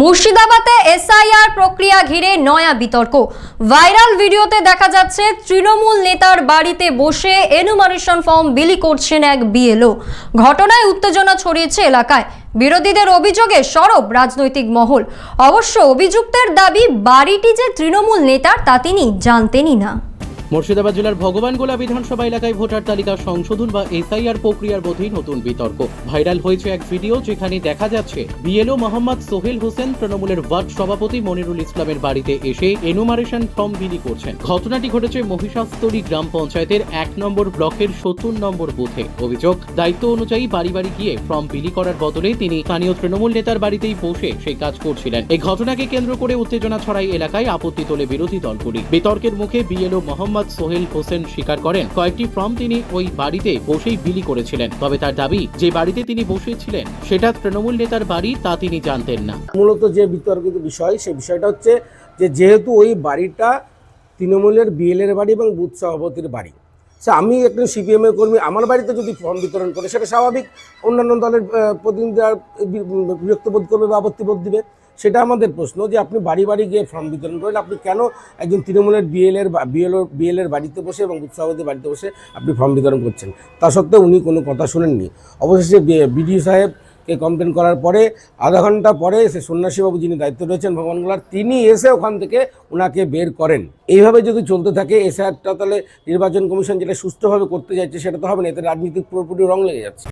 মুর্শিদাবাদে এসআইআর প্রক্রিয়া ঘিরে নয়া বিতর্ক। ভাইরাল ভিডিওতে দেখা যাচ্ছে, তৃণমূল নেতার বাড়িতে বসে এনুমারেশন ফর্ম বিলি করছেন এক বিএলও। ঘটনায় উত্তেজনা ছড়িয়েছে এলাকায়। বিরোধীদের অভিযোগে সরব রাজনৈতিক মহল। অবশ্য অভিযুক্তের দাবি, বাড়িটি যে তৃণমূল নেতার তা তিনি জানতেনই না। মুর্শিদাবাদ জেলার ভগবানগোলা বিধানসভা এলাকায় ভোটার তালিকা সংশোধন বা এসআইআর প্রক্রিয়ার মধ্যেই নতুন বিতর্ক। ভাইরাল হয়েছে এক ভিডিও যেখানে দেখা যাচ্ছে বিএলও মোহাম্মদ সোহেল হোসেন তৃণমূলের ওয়ার্ড সভাপতি মনিরুল ইসলামের বাড়িতে এসে এনুমারেশন ফর্ম বিলি করছেন। ঘটনাটি ঘটেছে মহিষাস্তরী গ্রাম পঞ্চায়েতের এক নম্বর ব্লকের সত্তর নম্বর বুথে। অভিযোগ, দায়িত্ব অনুযায়ী বাড়ি বাড়ি গিয়ে ফর্ম বিলি করার বদলে তিনি স্থানীয় তৃণমূল নেতার বাড়িতেই বসে সেই কাজ করছিলেন। এই ঘটনাকে কেন্দ্র করে উত্তেজনা ছড়াই এলাকায় আপত্তি তোলে বিরোধী দলগুলি। বিতর্কের মুখে বিএলও মোহাম্মদ সোহেল হোসেন স্বীকার করেন। কয়েকটি ফর্ম তিনি ওই বাড়িতে বসেই বিলি করেছিলেন। তবে তার দাবি, যে বাড়িতে তিনি বসেছিলেন, সেটা তৃণমূল নেতার বাড়ি তা তিনি জানতেন না। মূলত যে বিতর্কিত বিষয়, সে বিষয়টা হচ্ছে যে যেহেতু ওই বাড়িটা তৃণমূলের বিএলের বাড়ি এবং বুথ সভাপতির বাড়ি। সে আমি একজন সিপিএম এর কর্মী, আমার বাড়িতে যদি ফর্ম বিতরণ করে, সেটা স্বাভাবিক। অন্যান্য দলের প্রতিনিধিরা বি- বিরক্ত বোধ করবে বা আপত্তি বোধ দিবে। সেটা আমাদের প্রশ্ন যে আপনি বাড়ি বাড়ি গিয়ে ফর্ম বিতরণ করেন, আপনি কেন একজন তৃণমূলের বিএলের বিএল বিএলএর বাড়িতে বসে এবং সভাপতির বাড়িতে বসে আপনি ফর্ম বিতরণ করছেন? তা সত্ত্বেও উনি কোনো কথা শুনেননি। অবশেষে বিডিও সাহেব কে কমপ্লেন করার পরে, আধা ঘণ্টা পরে সে সন্ন্যাসীবাবু যিনি দায়িত্ব রয়েছেন ভগবানগোলার তিনি এসে ওখান থেকে ওনাকে বের করেন। এইভাবে যদি চলতে থাকে এসআরটা তাহলে নির্বাচন কমিশন যেটা সুস্থভাবে করতে যাচ্ছে, সেটা তো হবে না, এতে রাজনীতির পুরোপুরি রং লেগে যাচ্ছে।